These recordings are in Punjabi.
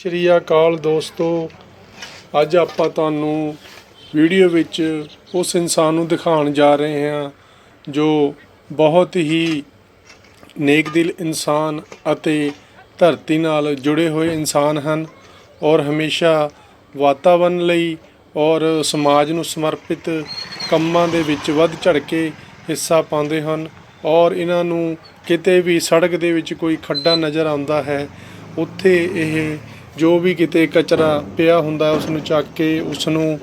ਸ਼੍ਰੀ ਅਕਾਲ ਦੋਸਤੋ, ਅੱਜ ਆਪਾਂ ਤੁਹਾਨੂੰ ਵੀਡੀਓ ਵਿੱਚ ਉਸ ਇਨਸਾਨ ਨੂੰ ਦਿਖਾਉਣ ਜਾ ਰਹੇ ਹਾਂ ਜੋ ਬਹੁਤ ਹੀ ਨੇਕ ਦਿਲ ਇਨਸਾਨ ਅਤੇ ਧਰਤੀ ਨਾਲ ਜੁੜੇ ਹੋਏ ਇਨਸਾਨ ਹਨ ਔਰ ਹਮੇਸ਼ਾ ਵਾਤਾਵਰਣ ਲਈ ਔਰ ਸਮਾਜ ਨੂੰ ਸਮਰਪਿਤ ਕੰਮਾਂ ਦੇ ਵਿੱਚ ਵੱਧ ਚੜ ਕੇ ਹਿੱਸਾ ਪਾਉਂਦੇ ਹਨ ਔਰ ਇਹਨਾਂ ਨੂੰ ਕਿਤੇ ਵੀ ਸੜਕ ਦੇ ਵਿੱਚ ਕੋਈ ਖੱਡਾ ਨਜ਼ਰ ਆਉਂਦਾ ਹੈ, ਉੱਥੇ ਇਹ ਜੋ ਵੀ ਕਿਤੇ ਕਚਰਾ ਪਿਆ ਹੁੰਦਾ ਉਸ ਨੂੰ ਚੱਕ ਕੇ ਉਸ ਨੂੰ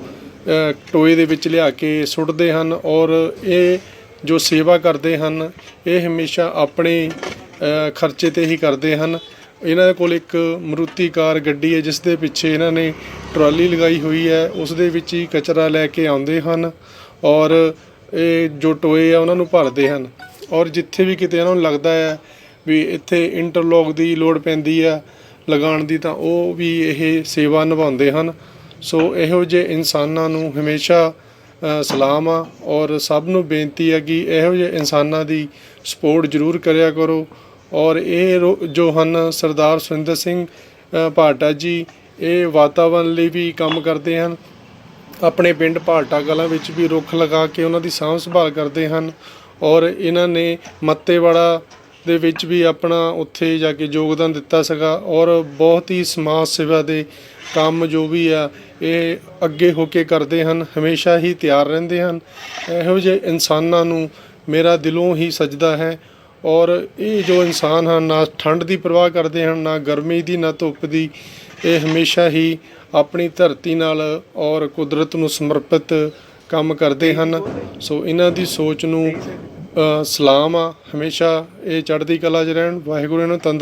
ਟੋਏ ਦੇ ਵਿੱਚ ਲਿਆ ਕੇ ਸੁੱਟਦੇ ਹਨ ਔਰ ਇਹ ਜੋ ਸੇਵਾ ਕਰਦੇ ਹਨ, ਇਹ ਹਮੇਸ਼ਾ ਆਪਣੇ ਖਰਚੇ ਤੇ ਹੀ ਕਰਦੇ ਹਨ। ਇਹਨਾਂ ਕੋਲ ਇੱਕ ਮਰੂਤੀ ਕਾਰ ਗੱਡੀ ਹੈ ਜਿਸ ਦੇ ਪਿੱਛੇ ਇਹਨਾਂ ਨੇ ਟਰਾਲੀ ਲਗਾਈ ਹੋਈ ਹੈ ਉਸ ਦੇ ਵਿੱਚ ਹੀ ਕਚਰਾ ਲੈ ਕੇ ਆਉਂਦੇ ਹਨ ਔਰ ਇਹ ਜੋ ਟੋਏ ਆ, ਉਹਨਾਂ ਨੂੰ ਭਰਦੇ ਹਨ। ਔਰ ਜਿੱਥੇ ਵੀ ਕਿਤੇ ਇਹਨਾਂ ਨੂੰ ਲੱਗਦਾ ਹੈ ਵੀ ਇੱਥੇ ਇੰਟਰਲੋਕ ਦੀ ਲੋੜ ਪੈਂਦੀ ਆ ਲਗਾਉਣ ਦੀ ਤਾਂ ਉਹ ਵੀ ਇਹ ਸੇਵਾ ਨਿਭਾਉਂਦੇ ਹਨ। ਸੋ ਇਹੋ ਜਿਹੇ ਇਨਸਾਨਾਂ ਨੂੰ ਹਮੇਸ਼ਾ ਸਲਾਮ ਆ ਔਰ ਸਭ ਨੂੰ ਬੇਨਤੀ ਹੈ ਕਿ ਇਹੋ ਜਿਹੇ ਇਨਸਾਨਾਂ ਦੀ ਸਪੋਰਟ ਜ਼ਰੂਰ ਕਰਿਆ ਕਰੋ। ਔਰ ਇਹ ਰੋ- ਜੋ ਹਨ ਸਰਦਾਰ ਸੁਰਿੰਦਰ ਸਿੰਘ ਭਾਟਾ ਜੀ, ਇਹ ਵਾਤਾਵਰਣ ਲਈ ਵੀ ਕੰਮ ਕਰਦੇ ਹਨ। ਆਪਣੇ ਪਿੰਡ ਭਾਟਾ ਕਲਾਂ ਵਿੱਚ ਵੀ ਰੁੱਖ ਲਗਾ ਕੇ ਉਹਨਾਂ ਦੀ ਸਾਂਭ ਸੰਭਾਲ ਕਰਦੇ ਹਨ। ਔਰ ਇਹਨਾਂ ਨੇ ਮੱਤੇਵਾੜਾ ਦੇ ਵਿੱਚ ਵੀ ਆਪਣਾ ਉੱਥੇ ਜਾ ਕੇ ਯੋਗਦਾਨ ਦਿੱਤਾ ਸੀਗਾ ਔਰ ਬਹੁਤ ਹੀ ਸਮਾਜ ਸੇਵਾ ਦੇ ਕੰਮ ਜੋ ਵੀ ਆ, ਇਹ ਅੱਗੇ ਹੋ ਕੇ ਕਰਦੇ ਹਨ, ਹਮੇਸ਼ਾ ਹੀ ਤਿਆਰ ਰਹਿੰਦੇ ਹਨ। ਇਹੋ ਜਿਹੇ ਇਨਸਾਨਾਂ ਨੂੰ ਮੇਰਾ ਦਿਲੋਂ ਹੀ ਸਜਦਾ ਹੈ ਔਰ ਇਹ ਜੋ ਇਨਸਾਨ ਹਨ, ਨਾ ਠੰਡ ਦੀ ਪਰਵਾਹ ਕਰਦੇ ਹਨ, ਨਾ ਗਰਮੀ ਦੀ, ਨਾ ਧੁੱਪ ਦੀ, ਇਹ ਹਮੇਸ਼ਾ ਹੀ ਆਪਣੀ ਧਰਤੀ ਨਾਲ ਔਰ ਕੁਦਰਤ ਨੂੰ ਸਮਰਪਿਤ ਕੰਮ ਕਰਦੇ ਹਨ। ਸੋ ਇਹਨਾਂ ਦੀ ਸੋਚ ਨੂੰ ਸਲਾਮ ਆ ਹਮੇਸ਼ਾ ਇਹ ਚੜ੍ਹਦੀ ਕਲਾ 'ਚ ਰਹਿਣ ਵਾਹਿਗੁਰੂ ਇਹਨਾਂ ਨੂੰ ਤੰਦ